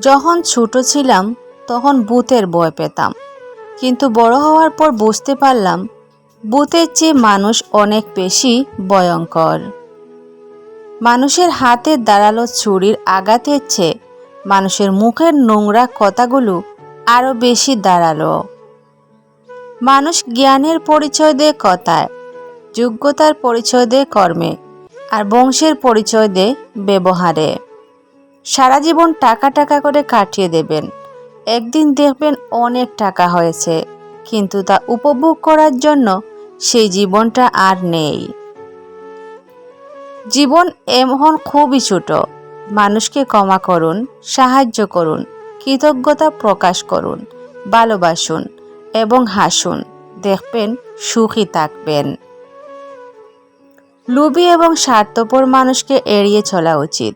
যখন ছোট ছিলাম, তখন ভূতের ভয় পেতাম। কিন্তু বড় হওয়ার পর বুঝতে পারলাম, ভূতের চেয়ে মানুষ অনেক বেশি ভয়ঙ্কর। মানুষের হাতে দাঁড়াল ছুরির আঘাতের চেয়ে মানুষের মুখের নোংরা কথাগুলো আরও বেশি দাঁড়াল। মানুষ জ্ঞানের পরিচয় দেয় কথায়, যোগ্যতার পরিচয় দেয় কর্মে, আর বংশের পরিচয় দেয় ব্যবহারে। সারা জীবন টাকা টাকা করে কাটিয়ে দেবেন। একদিন দেখবেন অনেক টাকা হয়েছে, কিন্তু তা উপভোগ করার জন্য সেই জীবনটা আর নেই। জীবন এমন খুবই ছোট। মানুষকে ক্ষমা করুন, সাহায্য করুন, কৃতজ্ঞতা প্রকাশ করুন, ভালোবাসুন এবং হাসুন। দেখবেন সুখী থাকবেন। লুবি এবং স্বার্থপর মানুষকে এড়িয়ে চলা উচিত।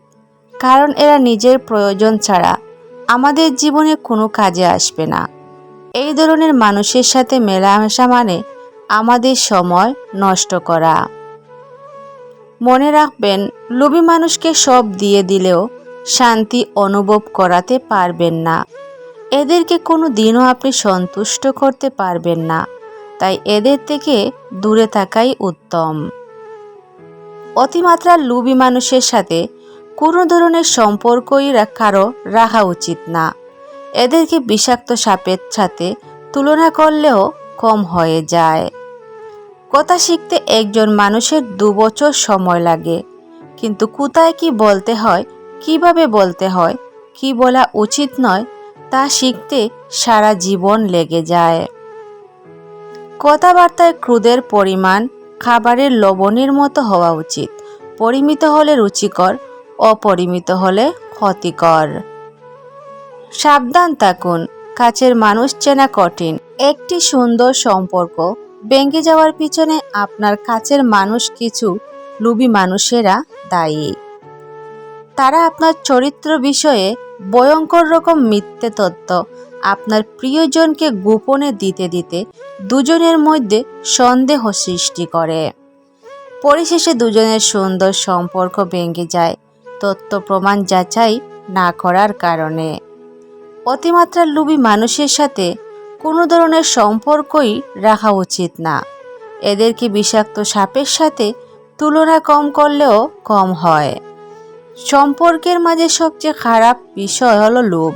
কারণ এরা নিজের প্রয়োজন ছাড়া আমাদের জীবনে কোনো কাজে আসবে না। এই ধরনের মানুষের সাথে মেলামেশা মানে আমাদের সময় নষ্ট করা। মনে রাখবেন, লোভী মানুষকে সব দিয়ে দিলেও শান্তি অনুভব করাতে পারবেন না। এদেরকে কোনো দিনও আপনি সন্তুষ্ট করতে পারবেন না। তাই এদের থেকে দূরে থাকাই উত্তম। অতিমাত্রা লোভী মানুষের সাথে কোনো ধরনের সম্পর্কই কারও রাখা উচিত না। এদেরকে বিষাক্ত সাপের সাথে তুলনা করলেও কম হয়ে যায়। কথা শিখতে একজন মানুষের দু বছর সময় লাগে, কিন্তু কোথায় কি বলতে হয়, কীভাবে বলতে হয়, কি বলা উচিত নয়, তা শিখতে সারা জীবন লেগে যায়। কথাবার্তায় ক্রুদের পরিমাণ, খাবারের লবণের মতো হওয়া উচিত, পরিমিত হলে রুচিকর অপরিমিত হলে ক্ষতিকর। সাবধান থাকুন, কাছের মানুষ চেনা কঠিন। একটি সুন্দর সম্পর্ক ভেঙে যাওয়ার পিছনে আপনার কাছের মানুষ কিছু লুবি মানুষেরা দায়ী। তারা আপনার চরিত্র বিষয়ে ভয়ঙ্কর রকম মিথ্যে তত্ত্ব আপনার প্রিয়জনকে গোপনে দিতে দিতে দুজনের মধ্যে সন্দেহ সৃষ্টি করে। পরিশেষে দুজনের সুন্দর সম্পর্ক ভেঙে যায়। তথ্য প্রমাণ যাচাই না করার কারণে। অতিমাত্রার লোভী মানুষের সাথে কোনো ধরনের সম্পর্কই রাখা উচিত না। এদেরকে বিষাক্ত সাপের সাথে তুলনা কম করলেও কম হয়। সম্পর্কের মাঝে সবচেয়ে খারাপ বিষয় হলো লোভ।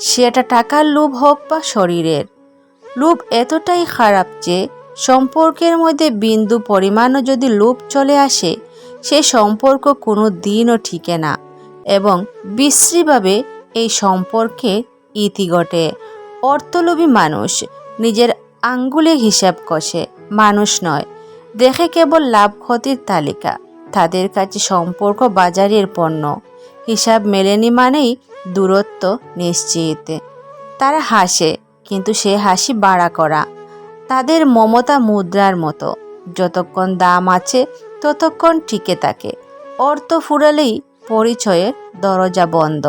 সেটা টাকার লোভ হোক বা শরীরের। লোভ এতটাই খারাপ যে সম্পর্কের মধ্যে বিন্দু পরিমাণও যদি লোভ চলে আসে সে সম্পর্ক কোনো দিনও ঠিকে না এবং বিশ্রীভাবে এই সম্পর্কে ইতি ঘটে। অর্থলোভী মানুষ নিজের আঙ্গুলে হিসাব কষে, মানুষ নয়, দেখে কেবল লাভ ক্ষতির তালিকা, তাদের কাছে সম্পর্ক বাজারের পণ্য, হিসাব মেলেনি মানেই দূরত্ব নিশ্চিত। তারা হাসে, কিন্তু সে হাসি বাড়া করা, তাদের মমতা মুদ্রার মতো, যতক্ষণ দাম আছে ততক্ষণ টিকে থাকে। অর্থ ফুরালেই পরিচয়ের দরজা বন্ধ।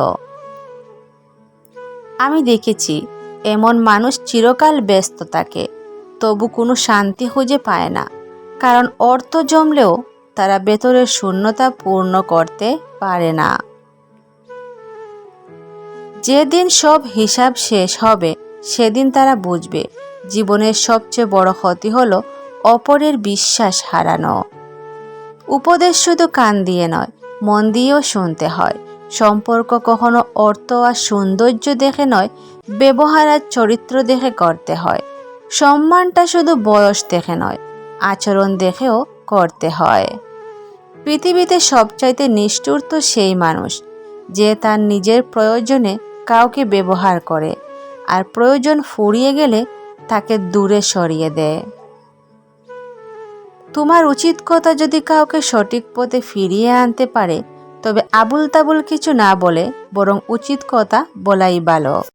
আমি দেখেছি, এমন মানুষ চিরকাল ব্যস্ত থাকে, তবু কোনো শান্তি খুঁজে পায় না। কারণ অর্থ জমলেও তারা ভেতরের শূন্যতা পূর্ণ করতে পারে না। যেদিন সব হিসাব শেষ হবে, সেদিন তারা বুঝবে, জীবনের সবচেয়ে বড় ক্ষতি হলো অপরের বিশ্বাস হারানো। উপদেশ শুধু কান দিয়ে নয়, মন দিয়েও শুনতে হয়। সম্পর্ক কখনো অর্থ আর সৌন্দর্য দেখে নয়, ব্যবহার আর চরিত্র দেখে করতে হয়। সম্মানটা শুধু বয়স দেখে নয়, আচরণ দেখেও করতে হয়। পৃথিবীতে সবচাইতে নিষ্ঠুর তো সেই মানুষ, যে তার নিজের প্রয়োজনে কাউকে ব্যবহার করে, আর প্রয়োজন ফুরিয়ে গেলে তাকে দূরে সরিয়ে দেয়। তোমার উচিত কথা যদি কাউকে সঠিক পথে ফিরিয়ে আনতে পারে, তবে আবুল তাবুল কিছু না বলে, বরং উচিত কথা বলাই ভালো।